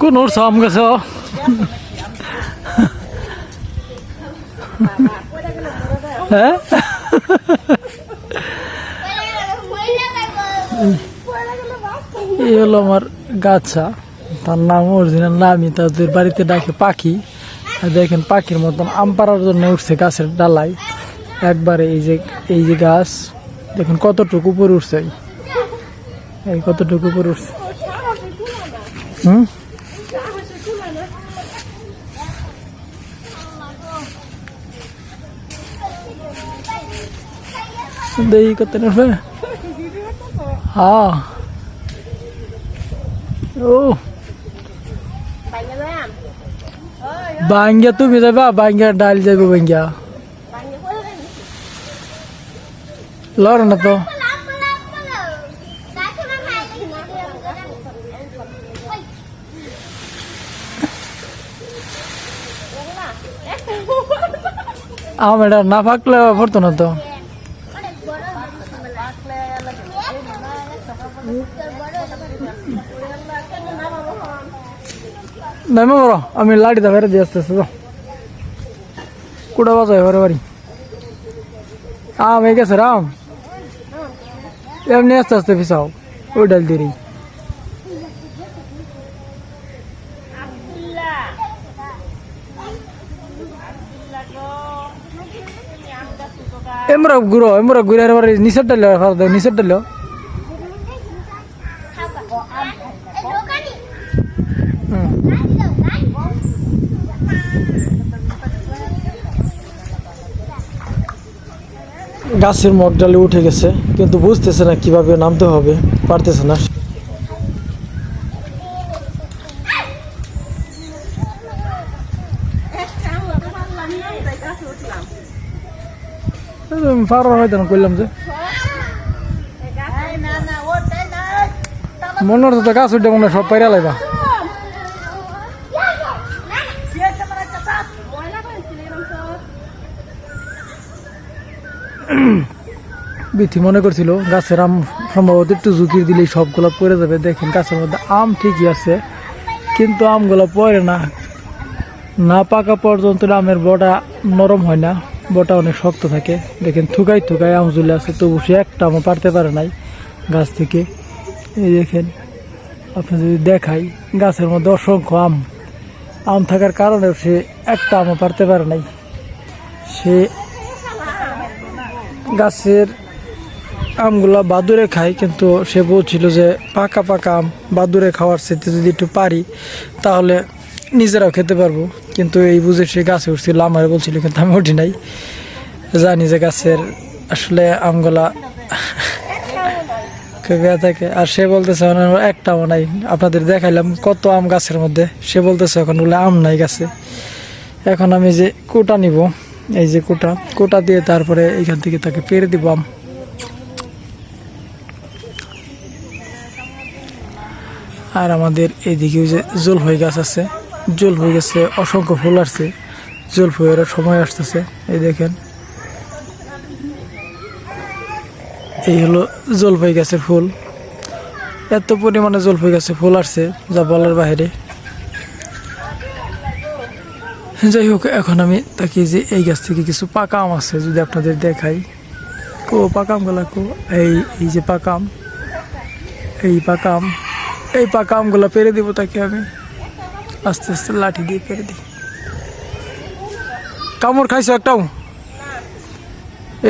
কোন উঠছ আম গাছ? হ্যাঁ? এই হলো আমার গাছা। তার নাম অরিজিনাল নামই তাদের বাড়িতে ডাকে পাখি। দেখেন পাখির মতন আম পাড়ার জন্য উঠছে গাছের ডালাই একবারে এই যে এই যে গাছ, দেখুন কতটুকু উপরে উঠছে। এই কতটুকু উপরে উঠছে? হুম? দেখি কত উঠবে হ্যাঁ ও বাঙ্গিয়া তুমি যাবা বাঙ্গিয়া ডাল যাবে বাঙ্গিয়া লড় না তো আম এটা না ফাঁকলে পড়তো না তো? নেমে বড়, আমি লাড়িটা বেড়ে দিয়ে আসতে তো কুড়া বাজায়, ঘরে বাড়ি। আম এই গেছে, রাম। এমনি আস্তে আস্তে পিসাও ওই ডাল দিয়ে এমরা ঘুরো এমরা ঘুরে আর নিচের ডাল নিচের ডাল। গাছের মগ ডালে উঠে গেছে, কিন্তু বুঝতেছে না কীভাবে নামতে হবে, পারতেছে না। পারো হচ্ছে তো গাছ উঠে মনে সব পাইরা লাইবা বিথি মনে করছিল গাছের আম সম্ভবত একটু ঝুঁকি দিলেই সবগুলো পড়ে যাবে দেখেন গাছের মধ্যে আম ঠিকই আছে কিন্তু আমগুলো পড়ে না না পাকা পর্যন্ত আমের বটা নরম হয় না বটা অনেক শক্ত থাকে। দেখেন থুকাই থুকাই আম আছে, তবু সে একটা আমও পারতে পারে নাই গাছ থেকে। এই দেখেন, আপনি যদি দেখাই, গাছের মধ্যে অসংখ্য আম। আম থাকার কারণে সে একটা আমও পারতে পারে নাই। সে গাছের আমগুলা বাদুরে খায়, কিন্তু সে বলছিল যে পাকা পাকা আম বাদুরে খাওয়ার সাথে যদি একটু পারি, তাহলে নিজেরাও খেতে পারব। কিন্তু এই বুঝে সে গাছে উঠছিল, আমার বলছিল, কিন্তু আমি উঠি নাই। জানি যে গাছের আসলে আমগুলা থাকে। আর সে বলতেছে আমার একটাও নাই। আপনাদের দেখাইলাম কত আম গাছের মধ্যে। সে বলতেছে, এখন বলে আম নাই গাছে। এখন আমি যে কোটা নিব, এই যে কোটা কোটা দিয়ে তারপরে এখান থেকে তাকে পেরে দিব আম। আর আমাদের এইদিকে যে যে হয়ে গাছ আছে জলফই গেছে, অসংখ্য ফুল আসছে জলফইয়ের সময় আসতেছে, এই দেখেন। এই হলো জলপাই গাছের ফুল। এত পরিমাণে জলপাই গাছে ফুল আসছে, যা বলার বাইরে। যাই হোক, এখন আমি তাকি যে এই গাছ থেকে কিছু পাকা আম আছে, যদি আপনাদের দেখাই। কো পাকা আমগুলা কো, এই এই যে পাকা আম এই পাকা আম এই পাকা আমগুলো পেরে দিব তাকে আমি। আস্তে আস্তে লাঠি দিয়ে পেরে দিই। কামড় খাইছো একটাও?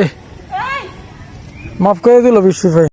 এ মাফ করে দিল বিশ্ব ভাই।